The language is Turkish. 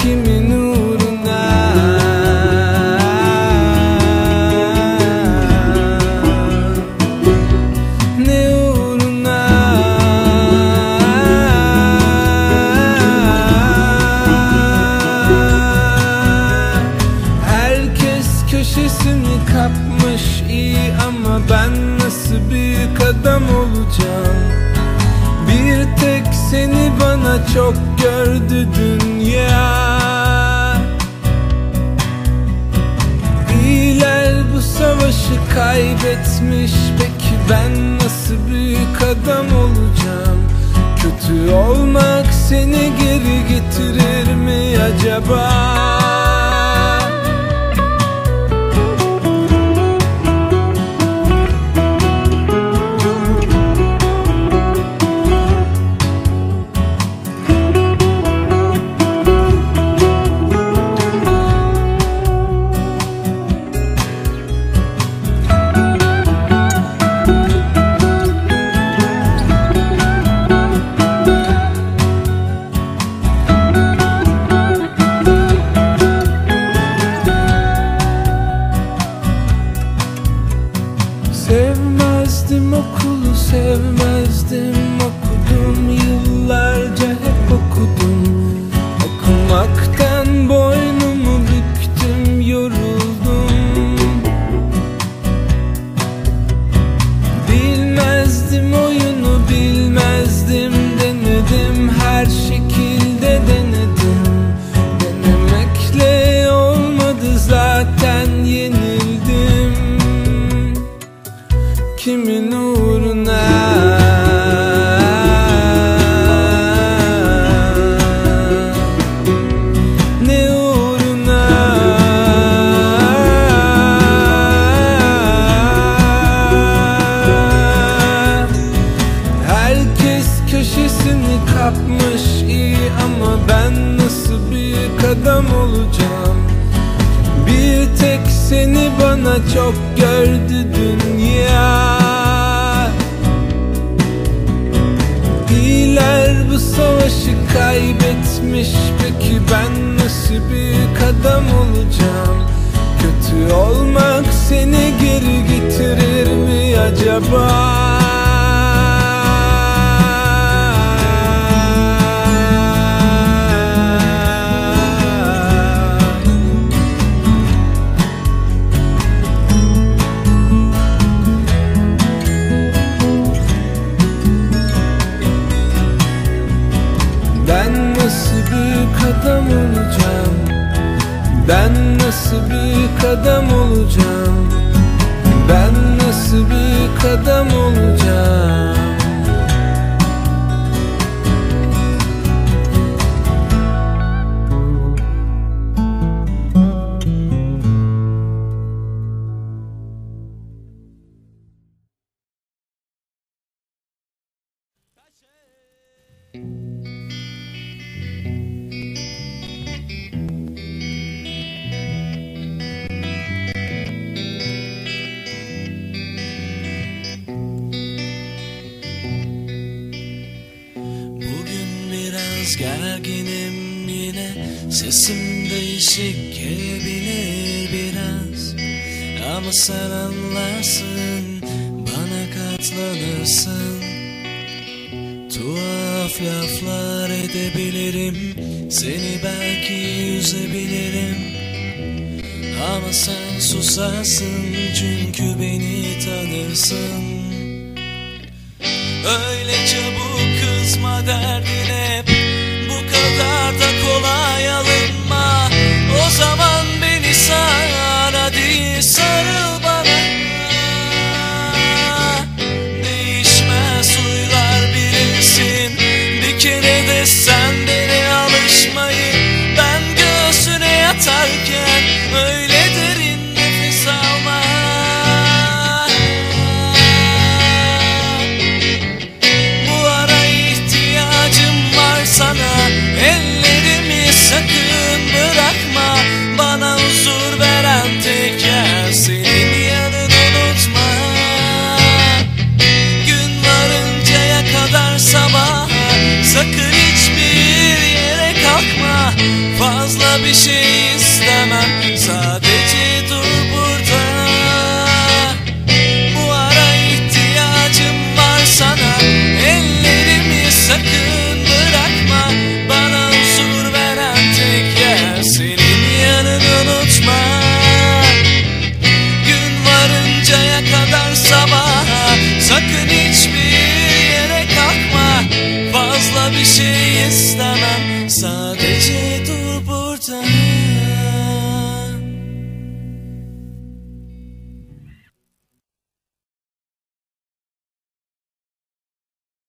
ikimiz seni bana çok gördü dünya. İyiler bu savaşı kaybetmiş. Peki ben nasıl büyük adam olacağım? Kötü olmak seni geri getirir mi acaba? Bana çok gördü dünya İyiler bu savaşı kaybetmiş Peki ben nasıl büyük adam olacağım Kötü olmak seni geri getirir mi acaba? Ben nasıl büyük adam olacağım? Ben nasıl büyük adam olacağım gerginim yine Sesim değişik gelebilir biraz. Ama sen anlarsın Bana katlanırsın. Tuhaf laflar edebilirim Seni belki üzebilirim. Ama sen susarsın Çünkü beni tanırsın. Öyle çabuk kızma derdine man